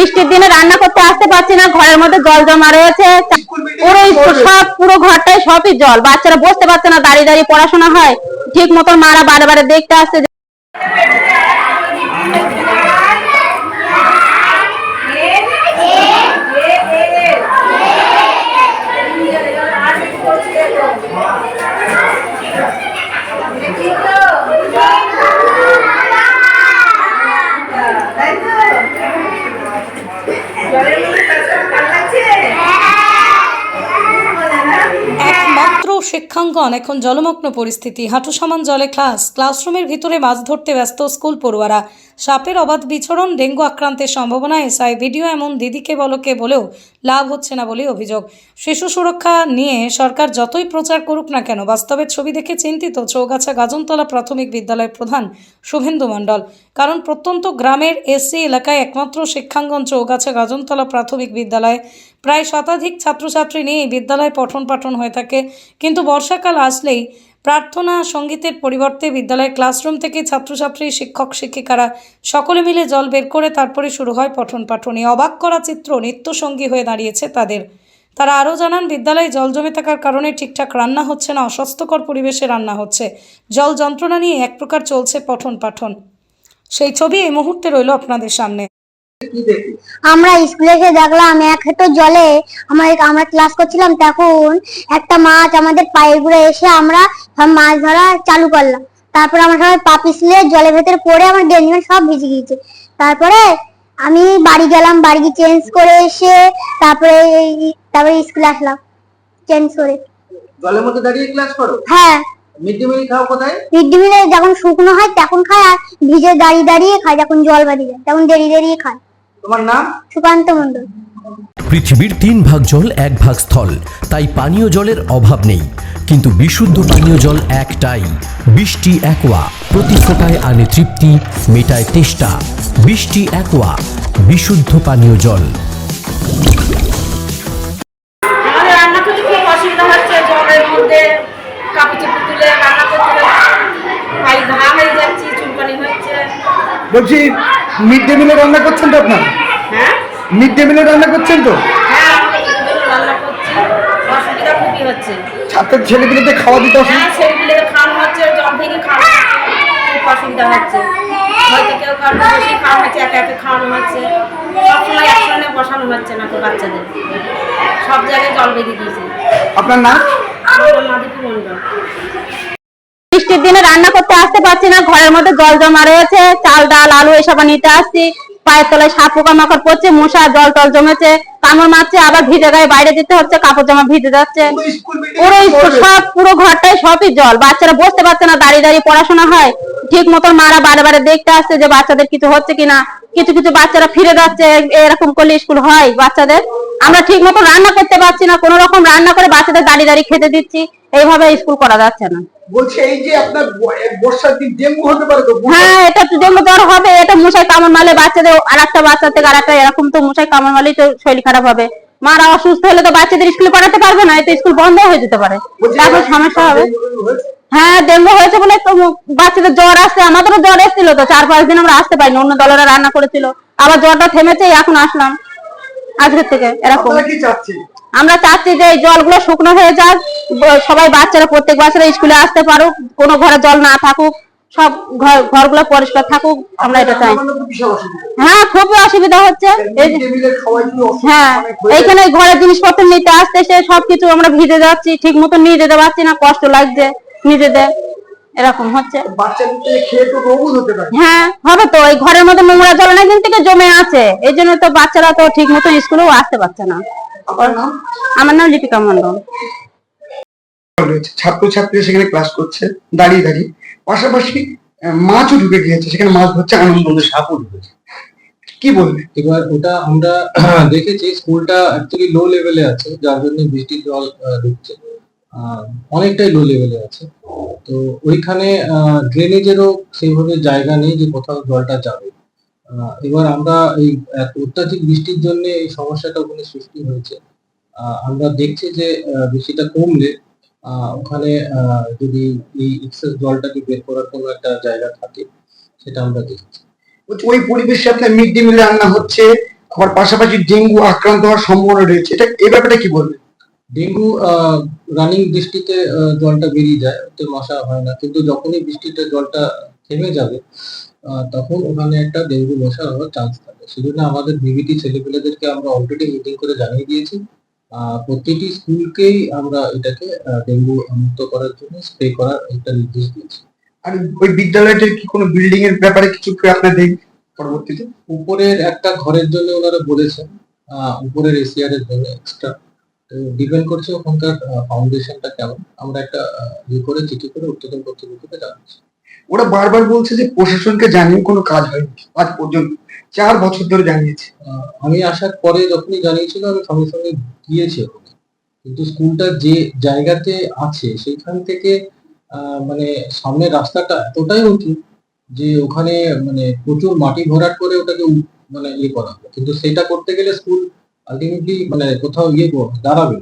বৃষ্টির দিনে রান্না করতে আসতে পারছি না, ঘরের মধ্যে জল জমা রয়েছে। পুরো সব, পুরো ঘরটাই সবই জল। বাচ্চারা বসতে পারছে না, দাঁড়িয়ে দাঁড়িয়ে পড়াশোনা হয়। ঠিক মতন মারা বারে বারে দেখতে আসছে যে একমাত্র শিক্ষাঙ্গন এখন জলমগ্ন পরিস্থিতি। হাঁটু সমান জলে ক্লাস। ক্লাসরুমের ভিতরে মাছ ধরতে ব্যস্ত স্কুল পড়ুয়ারা। সাপের অবাধ বিচরণ, ডেঙ্গু আক্রান্তের সম্ভাবনা, এসআই ভিডিও এমন দিদিকে বলকে বলেও লাভ হচ্ছে না বলে অভিযোগ। শিশু সুরক্ষা নিয়ে সরকার যতই প্রচার করুক না কেন, বাস্তবের ছবি দেখে চিন্তিত চৌগাছা গাজনতলা প্রাথমিক বিদ্যালয়ের প্রধান শুভেন্দু মণ্ডল। কারণ প্রত্যন্ত গ্রামের এসসি এলাকায় একমাত্র শিক্ষাঙ্গন চৌগাছা গাজনতলা প্রাথমিক বিদ্যালয়ে। প্রায় শতাধিক ছাত্রছাত্রী নিয়ে বিদ্যালয়ে পঠন পাঠন হয়ে থাকে। কিন্তু বর্ষাকাল আসলেই প্রার্থনা, সঙ্গীতের পরিবর্তে বিদ্যালয়ের ক্লাসরুম থেকে ছাত্রছাত্রী, শিক্ষক, শিক্ষিকারা সকলে মিলে জল বের করে তারপরে শুরু হয় পঠন পাঠন অবাক করা চিত্র নিত্যসঙ্গী হয়ে দাঁড়িয়েছে তাদের। তারা আরও জানান, বিদ্যালয়ে জল জমে থাকার কারণে ঠিকঠাক রান্না হচ্ছে না, অস্বাস্থ্যকর পরিবেশে রান্না হচ্ছে। জল যন্ত্রণা নিয়ে এক প্রকার চলছে পঠন পাঠন সেই ছবি এই মুহূর্তে রইল আপনাদের সামনে। আমরা স্কুলে এসে দেখলাম এক হেঁটো জলে আমরা আমরা ক্লাস করছিলাম তখন একটা মাছ আমাদের পায়ে ঘুরে এসে আমরা মাছ ধরা চালু করলাম। তারপরে আমরা সবাই পা পিছলে জলের ভেতরে পড়ে আমার গেঞ্জি সব ভিজে গিয়েছে। তারপরে আমি বাড়ি গেলাম বাড়ি গিয়ে চেঞ্জ করে এসে তারপরে তারপরে স্কুলে আসলাম চেঞ্জ করে। জলের মধ্যে দাঁড়িয়ে ক্লাস করো? হ্যাঁ। মিড ডে মিল খাও কোথায়? মিড ডে মিলে যখন শুকনো হয় তখন খায় আর ভিজে দাঁড়িয়ে দাঁড়িয়ে খায় যখন জল বাড়ি যায় তখন দাঁড়িয়ে দাঁড়িয়ে খায়। তোমার নাম? সুকান্ত মন্ডল পৃথিবীর তিন ভাগ জল এক ভাগ স্থল। তাই পানীয় জলের অভাব নেই। কিন্তু বিশুদ্ধ পানীয় জল একটাই। বৃষ্টি একোয়া। প্রতি ফোটায় আনে তৃপ্তি মেটায় তেষ্টা। বৃষ্টি একোয়া। বিশুদ্ধ পানীয় জল। হয়ে। বলছি মিড ডে মিলে রান্না করছেন তো আপনার? মিড ডে মিলে রান্না করছেন তো? হ্যাঁ ছাত্রের ছেলেপিলেতে খাওয়া দিতে হ্যাঁ ছেলেপিলে খাওয়ানো হচ্ছে জল হচ্ছে। খুব অসুবিধা হচ্ছে। হয়তো কেউ কারও বেশি খাওয়ানো হচ্ছে একে একে খাওয়ানো হচ্ছে। সবসময় একসঙ্গে বসানো হচ্ছে না তো বাচ্চাদের। সব জায়গায় জল বেঁধে দিয়েছে। আপনার নাম? আমার বৃষ্টির দিনে রান্না করতে আসতে পারছি না। ঘরের মধ্যে জল জমা রয়েছে চাল ডাল আলু এসব নিতে আসছি। পায়ের তলায় সাপ পোকা মাকড় পড়ছে মশা জল টল জমেছে কামড় মারছে আবার ভিজে গায়ে বাইরে যেতে হচ্ছে কাপড় জামা ভিজে যাচ্ছে। পুরো স্কুল সব পুরো ঘরটাই সবই জল। বাচ্চারা বসতে পারছে না দাঁড়িয়ে দাঁড়িয়ে পড়াশোনা হয়। ঠিক মতন মারা বারে বারে দেখতে আসছে যে বাচ্চাদের কিছু হচ্ছে কিনা। কিছু কিছু বাচ্চারা ফিরে যাচ্ছে এরকম করলে স্কুল হয় বাচ্চাদের। আমরা ঠিক মতো রান্না করতে পারছি না কোনো রকম রান্না করে বাচ্চাদের দাঁড়িয়ে দাঁড়িয়ে খেতে দিচ্ছি। এইভাবে স্কুল করা যাচ্ছে না। বলছে এই যে আপনার বর্ষার দিন ডেঙ্গু হতে পারে তো হ্যাঁ এটা তো ডেঙ্গু জ্বর হবে এটা মশাই কামড় মারলে বাচ্চাদের বাচ্চা থেকে এরকম তো মশাই কামড় মারলেই তো শরীর খারাপ হবে। মারা অসুস্থ হলে তো বাচ্চাদের স্কুলে পড়াতে পারবে না এতে স্কুল বন্ধ হয়ে যেতে পারে। তারপর সমস্যা হবে? হ্যাঁ ডেঙ্গু হয়েছে বলে তো বাচ্চাদের জ্বর আসছে আমাদেরও জ্বর এসেছিল তো চার পাঁচ দিন আমরা আসতে পারিনি অন্য দলেরা রান্না করেছিল। আবার জ্বরটা থেমেছে এখন আসলাম। আজকের থেকে এরকম। কি চাচ্ছেন? আমরা চাচ্ছি যে এই জলগুলো শুকনো হয়ে যাক সবাই বাচ্চারা প্রত্যেক বাচ্চারা স্কুলে আসতে পারুক কোনো ঘরে জল না থাকুক সব ঘর ঘরগুলো পরিষ্কার থাকুক আমরা এটা চাই। হ্যাঁ খুবই অসুবিধা হচ্ছে। হ্যাঁ। এইখানে ঘরের জিনিসপত্র নিতে আসতে এসে সবকিছু আমরা ভিজে যাচ্ছি ঠিক মতো নিয়ে যেতে পারছি না কষ্ট লাগছে নিজেদের। এরকম হচ্ছে। হ্যাঁ হবে তো এই ঘরের মধ্যে নোংরা জল অনেকদিন থেকে জমে আছে। এই জন্য তো বাচ্চারা তো ঠিক মতো স্কুলেও আসতে পারছে না। আমার নাম? লিপিকা মন্ডল ছাত্রছাত্রীরা সেখানে ক্লাস করছে দাঁড়িয়ে দাঁড়িয়ে। পাশাপাশি মাছও ঢুকে গিয়েছে সেখানে মাছ ধরছে আনন্দ সাপও ঢুকেছে কি বলবে এবার ওটা আমরা দেখেছি স্কুলটা অ্যাকচুয়ালি লো লেভেলে আছে যার জন্য বৃষ্টির জল ঢুকছে। অনেকটাই লো লেভেলে আছে। তো ওইখানে ড্রেনেজেরও সেইভাবে জায়গা নেই যে কোথাও জলটা যাবে। এবার আমরা এই অত্যাধিক বৃষ্টির জন্য এই সমস্যাটা ওখানে সৃষ্টি হয়েছে। আমরা দেখছি যে বৃষ্টিটা কমলে ওখানে যদি এই এক্সেস জলটাকে বের করার কোনো একটা জায়গা থাকে, সেটা আমরা দেখছি। ওই পরিবেশে আপনার মিড ডে মিল রান্না হচ্ছে, আবার পাশাপাশি ডেঙ্গু আক্রান্ত হওয়ার সম্ভাবনা রয়েছে। এটা এই ব্যাপারে কি বলবেন? ডেঙ্গু রানিং বৃষ্টিতে জলটা বেরিয়ে যায় ওতে মশা হয় না। কিন্তু যখনই বৃষ্টিতে জলটা থেমে যাবে তখন ওখানে একটা ডেঙ্গু মশা হওয়ার চান্স থাকে। সেজন্য আমাদের ভিভিটি ছেলেপেলেদেরকে আমরা অলরেডি মিটিং করে জানিয়ে দিয়েছি। প্রতিটি স্কুলকেই আমরা এটাকে ডেঙ্গু মুক্ত করার জন্য স্প্রে করার একটা নির্দেশ দিয়েছি। আর ওই বিদ্যালয়টির কি কোনো বিল্ডিং এর ব্যাপারে কিছু দেখ পরবর্তীতে? উপরের একটা ঘরের জন্য ওনারা বলেছেন উপরের এসিআর এর জন্য এক্সট্রা তো ডিপেন্ড করছে ওখানকার ফাউন্ডেশনটা কেমন। আমরা একটা ইয়ে করে চিঠি করে উত্তোলন কর্তৃপক্ষকে জানাচ্ছি ওরা বারবার বলছে যে প্রশাসনকে জানিয়ে কোনো কাজ হয়নি আজ পর্যন্ত। চার বছর ধরে জানিয়েছে। আমি আসার পরে যখনই জানিয়েছিল আমি সঙ্গে সঙ্গে গিয়েছি ওখানে। কিন্তু স্কুলটা যে জায়গাতে আছে সেখান থেকে মানে সামনের রাস্তাটা এতটাই উঁচু যে ওখানে মানে প্রচুর মাটি ভরাট করে ওটাকে মানে ইয়ে করা হবে কিন্তু সেটা করতে গেলে স্কুল আলটিমেটলি মানে কোথাও ইয়ে দাঁড়াবে।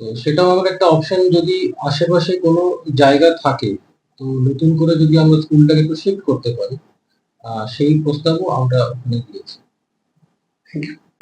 তো সেটাও আমার একটা অপশন যদি আশেপাশে কোনো জায়গা থাকে, তো নতুন করে যদি আমরা স্কুলটাকে একটু শিফট করতে পারি সেই প্রস্তাবও আমরা ওখানে দিয়েছি।